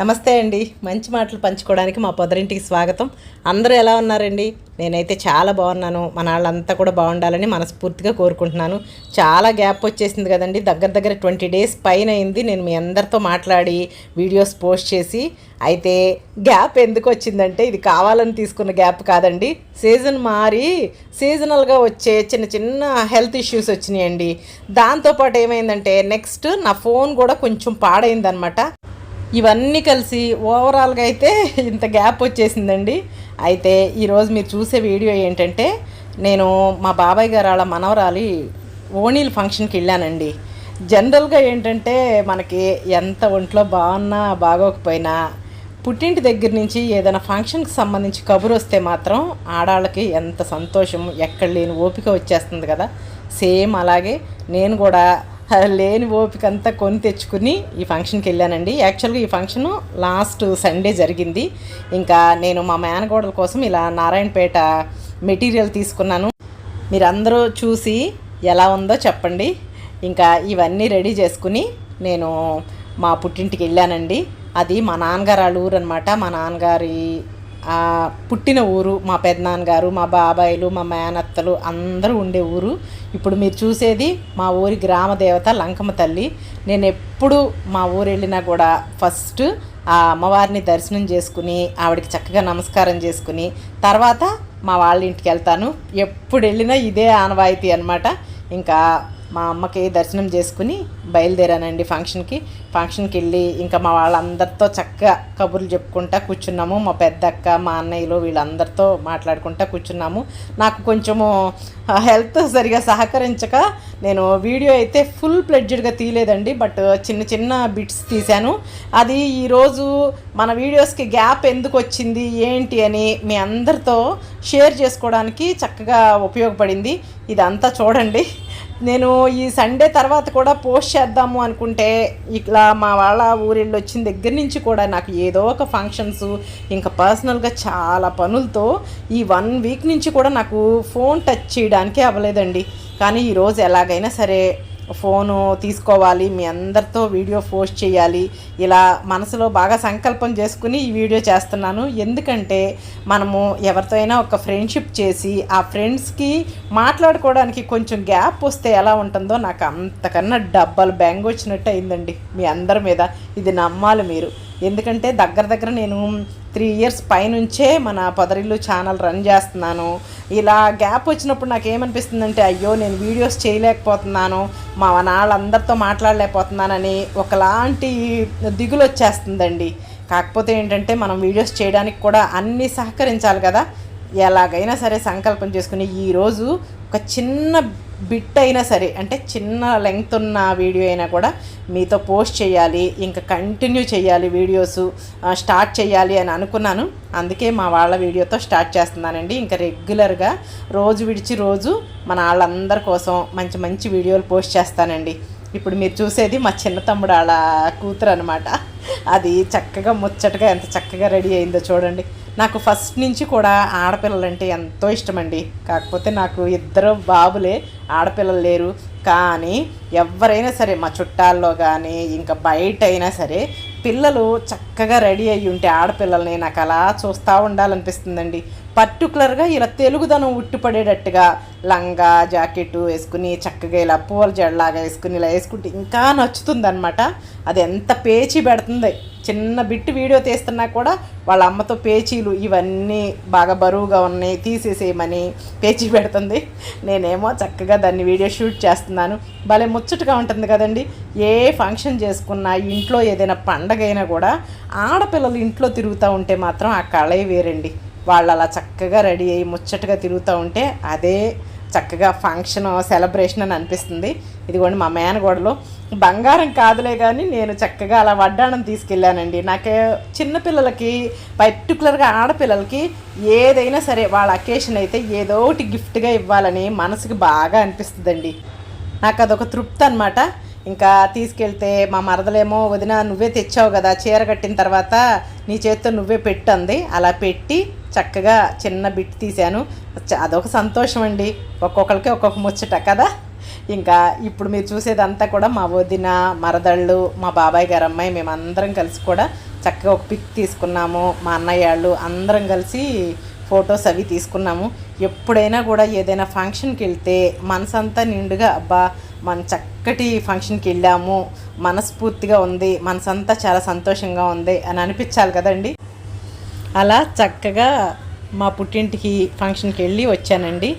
నమస్తే అండి. మంచి మాటలు పంచుకోవడానికి మా పొదరింటికి స్వాగతం. అందరూ ఎలా ఉన్నారండి? నేనైతే చాలా బాగున్నాను. మన వాళ్ళంతా కూడా బాగుండాలని మనస్ఫూర్తిగా కోరుకుంటున్నాను. చాలా గ్యాప్ వచ్చేసింది కదండి. దగ్గర దగ్గర ట్వంటీ డేస్ పైన అయింది. నేను మీ అందరితో మాట్లాడి వీడియోస్ పోస్ట్ చేసి అయితే గ్యాప్ ఎందుకు వచ్చిందంటే ఇది కావాలని తీసుకున్న గ్యాప్ కాదండి. సీజన్ మారి సీజనల్గా వచ్చే చిన్న చిన్న హెల్త్ ఇష్యూస్ వచ్చినాయండి. దాంతోపాటు ఏమైందంటే నెక్స్ట్ నా ఫోన్ కూడా కొంచెం పాడైందనమాట. ఇవన్నీ కలిసి ఓవరాల్గా అయితే ఇంత గ్యాప్ వచ్చేసిందండి. అయితే ఈరోజు మీరు చూసే వీడియో ఏంటంటే నేను మా బాబాయ్ గారు వాళ్ళ మనవరాలి ఓణీల ఫంక్షన్కి వెళ్ళానండి. జనరల్గా ఏంటంటే మనకి ఎంత ఒంట్లో బాగున్నా బాగోకపోయినా పుట్టింటి దగ్గర నుంచి ఏదైనా ఫంక్షన్కి సంబంధించి కబురు వస్తే మాత్రం ఆడాళ్ళకి ఎంత సంతోషం ఎక్కడ లేని ఓపిక వచ్చేస్తుంది కదా. సేమ్ అలాగే నేను కూడా లేని ఓపిక అంతా కొని తెచ్చుకుని ఈ ఫంక్షన్కి వెళ్ళానండి. యాక్చువల్గా ఈ ఫంక్షన్ లాస్ట్ సండే జరిగింది. ఇంకా నేను మా మేనగోడల కోసం ఇలా నారాయణపేట మెటీరియల్ తీసుకున్నాను. మీరందరూ చూసి ఎలా ఉందో చెప్పండి. ఇంకా ఇవన్నీ రెడీ చేసుకుని నేను మా పుట్టింటికి వెళ్ళానండి. అది మా నాన్నగారు వాళ్ళ ఊరు అనమాట మా నాన్నగారి పుట్టిన ఊరు మా పెద్దనాన్నగారు మా బాబాయిలు మా మేనత్తలు అందరూ ఉండే ఊరు. ఇప్పుడు మీరు చూసేది మా ఊరి గ్రామ దేవత లంకమ్మ తల్లి. నేను ఎప్పుడు మా ఊరు వెళ్ళినా కూడా ఫస్ట్ ఆ అమ్మవారిని దర్శనం చేసుకుని ఆవిడకి చక్కగా నమస్కారం చేసుకుని తర్వాత మా వాళ్ళ ఇంటికి వెళ్తాను. ఎప్పుడు వెళ్ళినా ఇదే ఆనవాయితీ అనమాట ఇంకా మా అమ్మకి దర్శనం చేసుకుని బయలుదేరానండి ఫంక్షన్కి. ఫంక్షన్కి వెళ్ళి ఇంకా మా వాళ్ళందరితో చక్కగా కబుర్లు చెప్పుకుంటా కూర్చున్నాము. మా పెద్ద అక్క మా అన్నయ్యలు వీళ్ళందరితో మాట్లాడుకుంటా కూర్చున్నాము. నాకు కొంచెము హెల్త్ సరిగా సహకరించక నేను వీడియో అయితే ఫుల్ ప్లెడ్జెడ్గా తీయలేదండి. బట్ చిన్న చిన్న బిట్స్ తీశాను. అది ఈరోజు మన వీడియోస్కి గ్యాప్ ఎందుకు వచ్చింది ఏంటి అని మీ అందరితో షేర్ చేసుకోవడానికి చక్కగా ఉపయోగపడింది. ఇదంతా చూడండి. నేను ఈ సండే తర్వాత కూడా పోస్ట్ చేద్దాము అనుకుంటే ఇట్లా మా వాళ్ళ ఊరిళ్ళు వచ్చిన దగ్గర నుంచి కూడా నాకు ఏదో ఒక ఫంక్షన్స్ ఇంకా పర్సనల్గా చాలా పనులతో ఈ వన్ వీక్ నుంచి కూడా నాకు ఫోన్ టచ్ చేయడానికే అవ్వలేదండి. కానీ ఈరోజు ఎలాగైనా సరే ఫోను తీసుకోవాలి మీ అందరితో వీడియో పోస్ట్ చేయాలి. ఇలా మనసులో బాగా సంకల్పం చేసుకుని ఈ వీడియో చేస్తున్నాను. ఎందుకంటే మనము ఎవరితో అయినా ఒక ఫ్రెండ్షిప్ చేసి ఆ ఫ్రెండ్స్కి మాట్లాడుకోవడానికి కొంచెం గ్యాప్ వస్తే ఎలా ఉంటుందో నాకు అంతకన్నా డబ్బాలు బ్యాంగ్ వచ్చినట్టు అయిందండి మీ అందరి మీద. ఇది నమ్మాలి మీరు. ఎందుకంటే దగ్గర దగ్గర నేను త్రీ ఇయర్స్ పైనుంచే మన పొదరిల్లు ఛానల్ రన్ చేస్తున్నాను. ఇలా గ్యాప్ వచ్చినప్పుడు నాకు ఏమనిపిస్తుందంటే అయ్యో నేను వీడియోస్ చేయలేకపోతున్నాను మా వాళ్ళందరితో మాట్లాడలేకపోతున్నానని ఒకలాంటి దిగులు వచ్చేస్తుందండి కాకపోతే ఏంటంటే మనం వీడియోస్ చేయడానికి కూడా అన్నీ సహకరించాలి కదా. ఎలాగైనా సరే సంకల్పం చేసుకుని ఈరోజు ఒక చిన్న బిట్ అయినా సరే అంటే చిన్న లెంగ్త్ ఉన్న వీడియో అయినా కూడా మీతో పోస్ట్ చేయాలి ఇంకా కంటిన్యూ చేయాలి వీడియోస్ స్టార్ట్ చేయాలి అని అనుకున్నాను. అందుకే మా వాళ్ళ వీడియోతో స్టార్ట్ చేస్తున్నానండి. ఇంకా రెగ్యులర్గా రోజు విడిచి రోజు మన వాళ్ళందరి కోసం మంచి మంచి వీడియోలు పోస్ట్ చేస్తానండి. ఇప్పుడు మీరు చూసేది మా చిన్న తమ్ముడు వాళ్ళ కూతురు అనమాట అది చక్కగా ముచ్చటగా ఎంత చక్కగా రెడీ అయిందో చూడండి. నాకు ఫస్ట్ నుంచి కూడా ఆడపిల్లలంటే ఎంతో ఇష్టమండి. కాకపోతే నాకు ఇద్దరు బాబులే ఆడపిల్లలు లేరు. కానీ ఎవరైనా సరే మా చుట్టాల్లో కానీ ఇంకా బయట అయినా సరే పిల్లలు చక్కగా రెడీ అయ్యి ఉంటే ఆడపిల్లల్ని నాకు అలా చూస్తూ ఉండాలనిపిస్తుందండి. పర్టికులర్గా ఇలా తెలుగుదనం ఉట్టుపడేటట్టుగా లంగా జాకెట్ వేసుకుని చక్కగా ఇలా పూల జడలాగా వేసుకుని ఇలా వేసుకుంటే ఇంకా నచ్చుతుంది అనమాట అది ఎంత పేచి పెడుతుంది. చిన్న బిట్ వీడియో తీస్తున్నా కూడా వాళ్ళ అమ్మతో పేచీలు ఇవన్నీ బాగా బరువుగా ఉన్నాయి తీసేసేయమని పేచీ పెడుతుంది. నేనేమో చక్కగా దాన్ని వీడియో షూట్ చేస్తున్నాను. భలే ముచ్చటగా ఉంటుంది కదండి. ఏ ఫంక్షన్ చేసుకున్నా ఇంట్లో ఏదైనా పండగ అయినా కూడా ఆడపిల్లలు ఇంట్లో తిరుగుతూ ఉంటే మాత్రం ఆ కళే వేరండి. వాళ్ళు అలా చక్కగా రెడీ అయ్యి ముచ్చటగా తిరుగుతూ ఉంటే అదే చక్కగా ఫంక్షన్ సెలబ్రేషన్ అని అనిపిస్తుంది. ఇదిగోండి మా మేనగోడలో. బంగారం కాదులే కానీ నేను చక్కగా అలా వడ్డాణం తీసుకెళ్ళానండి. నాకు చిన్నపిల్లలకి పర్టికులర్గా ఆడపిల్లలకి ఏదైనా సరే వాళ్ళ అకేషన్ అయితే ఏదో ఒకటి గిఫ్ట్గా ఇవ్వాలని మనసుకి బాగా అనిపిస్తుందండి. నాకు అదొక తృప్తి అనమాట ఇంకా తీసుకెళ్తే మా మరదలేమో వదిన నువ్వే తెచ్చావు కదా చీర కట్టిన తర్వాత నీ చేత్తో నువ్వే పెట్టంది అలా పెట్టి చక్కగా చిన్న బిట్ తీశాను. అదొక సంతోషం అండి. ఒక్కొక్కరికి ఒక్కొక్క ముచ్చట కదా. ఇంకా ఇప్పుడు మీరు చూసేదంతా కూడా మా వదిన మరదళ్ళు మా బాబాయ్ గారు అమ్మాయి మేమందరం కలిసి కూడా చక్కగా ఒక పిక్ తీసుకున్నాము. మా అన్నయ్య వాళ్ళు అందరం కలిసి ఫొటోస్ అవి తీసుకున్నాము. ఎప్పుడైనా కూడా ఏదైనా ఫంక్షన్కి వెళ్తే మనసంతా నిండుగా అబ్బా మన చక్కటి ఫంక్షన్కి వెళ్ళాము మనస్ఫూర్తిగా ఉంది మనసంతా చాలా సంతోషంగా ఉంది అని అనిపించాలి కదండి. అలా చక్కగా మా పుట్టింటికి ఫంక్షన్కి వెళ్ళి వచ్చానండి.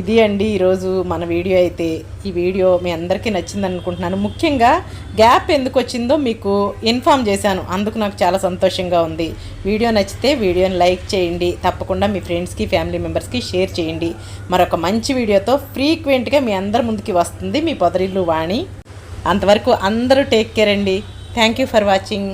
ఇది అండి ఈరోజు మన వీడియో అయితే. ఈ వీడియో మీ అందరికీ నచ్చింది అనుకుంటున్నాను. ముఖ్యంగా గ్యాప్ ఎందుకు వచ్చిందో మీకు ఇన్ఫామ్ చేశాను. అందుకు నాకు చాలా సంతోషంగా ఉంది. వీడియో నచ్చితే వీడియోని లైక్ చేయండి. తప్పకుండా మీ ఫ్రెండ్స్కి ఫ్యామిలీ మెంబర్స్కి షేర్ చేయండి. మరొక మంచి వీడియోతో ఫ్రీక్వెంట్గా మీ అందరి ముందుకి వస్తుంది మీ పొదరిల్లు వాణి. అంతవరకు అందరూ టేక్ కేర్ అండి. Thank you for watching.